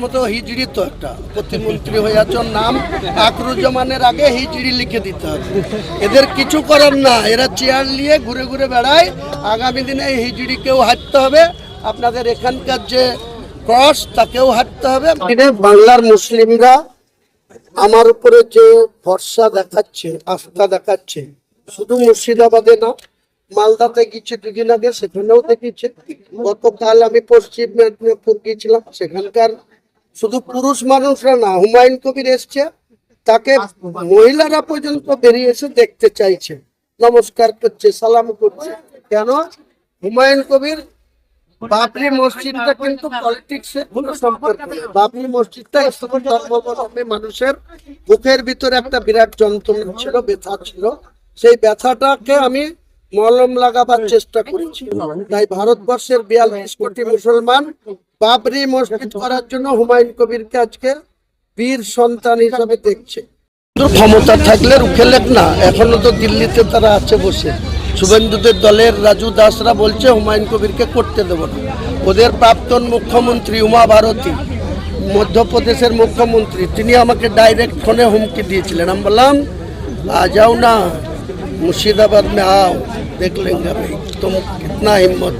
মতো তো একটা। প্রতিমন্ত্রী আগে হিজড়ি লিখে দিতে হবে। এদের কিছু করার না। এরা চেয়ার নিয়ে ঘুরে ঘুরে বেড়ায়। আগামী দিনে হিজড়িকেও হাঁটতে হবে। আপনাদের এখানকার যে ক্রস, তাকেও হাঁটতে হবে। বাংলার মুসলিমরা আমার উপরে যে ভরসা দেখাচ্ছে, আস্থা দেখাচ্ছে, শুধু মুর্শিদাবাদে না, মালদাতে গিয়েছে দুদিন আগে সেখানেও দেখেছে। গতকাল আমি পশ্চিম মেদিনীপুর গিয়েছিলাম, সেখানকার শুধু পুরুষ মানুষরা না, হুমায়ুন কবির এসছে, তাকে মহিলারা পর্যন্ত বেরিয়ে এসে দেখতে চাইছে। নমস্কার করছে, সালাম করছে। কেন? হুমায়ুন কবির বাবরি মসজিদটা কিন্তু বাবরি মসজিদটা ধর্মাবলম্বী মানুষের বুকের ভিতরে একটা বিরাট যন্ত্রণা ছিল, ব্যথা ছিল। সেই ব্যথাটাকে আমি মলম লাগাবার চেষ্টা করেছি। তাই ভারতবর্ষের বিয়াল্লিশ কোটি মুসলমান বাবরি মসজিদ করার জন্য হুমায়ুন কবিরকে আজকে বীর সন্তান হিসাবে দেখছে। ক্ষমতা থাকলে রুখে লেখ না এখনও তো দিল্লিতে তারা আছে বসে। শুভেন্দুদের দলের রাজু দাসরা বলছে হুমায়ুন কবিরকে করতে দেব না। ওদের প্রাক্তন মুখ্যমন্ত্রী উমা ভারতী মধ্যপ্রদেশের মুখ্যমন্ত্রী তিনি আমাকে ডাইরেক্ট ফোনে হুমকি দিয়েছিলেন। আমি বললাম আ যাও না মুর্শিদাবাদ মে আও দেখলেন লেঙ্গা ভাই তুম হিম্মত?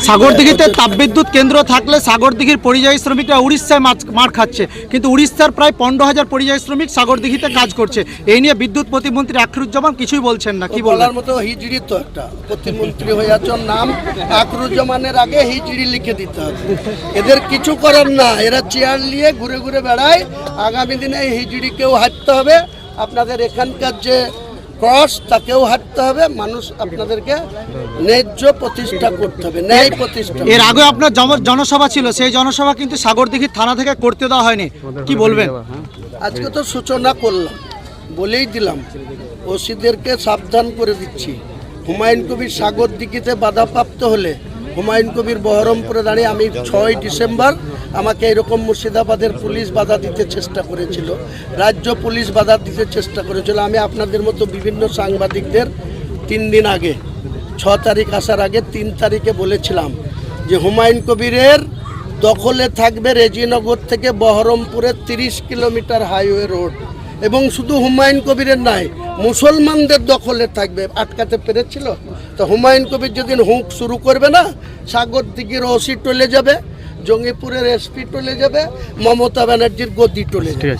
সাগরদিঘিতে তাপবিদ্যুৎ কেন্দ্র থাকলে সাগরদিঘির পরিযায়ী শ্রমিকরা উড়িষ্যায় মাছ- মার খাচ্ছে। কিন্তু উড়িষ্যার প্রায় পনেরো হাজার পরিযায়ী শ্রমিক সাগরদিঘিতে কাজ করছে। এই নিয়ে বিদ্যুৎ প্রতিমন্ত্রী আখরুজ্জামান কিছুই বলছেন না। কি বলার মতো হিজড়ি তো একটা। প্রতিমন্ত্রী হয়ে আছো নাম আকরুজ্জামানের আগে হিজড়ি লিখে দিতে হবে। এদের কিছু করার না। এরা চেয়ার নিয়ে ঘুরে ঘুরে বেড়ায়। আগামী দিনে হিজড়িকেও হাঁটতে হবে। আপনাদের এখানকার যে ক্রস তাকেও হাঁটতে হবে মানুষ আপনাদেরকে ন্যায্য প্রতিষ্ঠা করতে হবে ন্যায় প্রতিষ্ঠা এর আগে আপনার জনসভা ছিল সেই জনসভা কিন্তু সাগরদিঘির থানা থেকে করতে দেওয়া হয়নি। কি বলবেন? আজকে তো সূচনা করলাম বলেই দিলাম ওসিদেরকে সাবধান করে দিচ্ছি। হুমায়ুন কবির সাগর দিঘিতে বাধাপ্রাপ্ত হলে হুমায়ুন কবির বহরমপুরে দাঁড়িয়ে আমি ছয় ডিসেম্বর আমাকে এরকম মুর্শিদাবাদের পুলিশ বাধা দিতে চেষ্টা করেছিল, রাজ্য পুলিশ বাধা দিতে চেষ্টা করেছিল। আমি আপনাদের মতো বিভিন্ন সাংবাদিকদের তিন দিন আগে, ছ তারিখ আসার আগে তিন তারিখে বলেছিলাম যে হুমায়ুন কবিরের দখলে থাকবে রেজিনগর থেকে বহরমপুরের তিরিশ কিলোমিটার হাইওয়ে রোড। এবং শুধু হুমায়ুন কবিরের নাই, মুসলমানদের দখলে থাকবে। আটকাতে পেরেছিল? তো হুমায়ুন কবির যেদিন হুঁক শুরু করবে না, সাগর দিঘির ওসি টলে যাবে, জঙ্গিপুরের এসপি টলে যাবে, মমতা ব্যানার্জির গদি টলে যাবে।